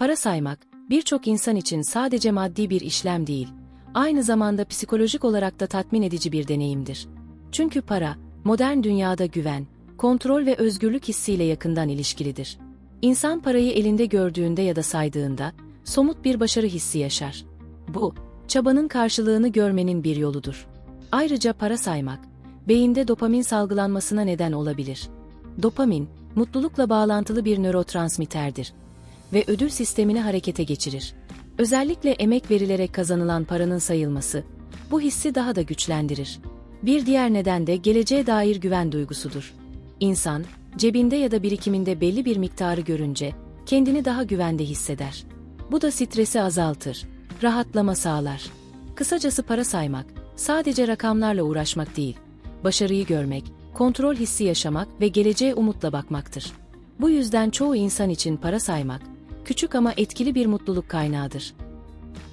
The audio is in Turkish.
Para saymak, birçok insan için sadece maddi bir işlem değil, aynı zamanda psikolojik olarak da tatmin edici bir deneyimdir. Çünkü para, modern dünyada güven, kontrol ve özgürlük hissiyle yakından ilişkilidir. İnsan parayı elinde gördüğünde ya da saydığında, somut bir başarı hissi yaşar. Bu, çabanın karşılığını görmenin bir yoludur. Ayrıca para saymak, beyinde dopamin salgılanmasına neden olabilir. Dopamin, mutlulukla bağlantılı bir nörotransmitterdir ve ödül sistemini harekete geçirir. Özellikle emek verilerek kazanılan paranın sayılması, bu hissi daha da güçlendirir. Bir diğer neden de geleceğe dair güven duygusudur. İnsan, cebinde ya da birikiminde belli bir miktarı görünce, kendini daha güvende hisseder. Bu da stresi azaltır, rahatlama sağlar. Kısacası para saymak, sadece rakamlarla uğraşmak değil, başarıyı görmek, kontrol hissi yaşamak ve geleceğe umutla bakmaktır. Bu yüzden çoğu insan için para saymak, küçük ama etkili bir mutluluk kaynağıdır.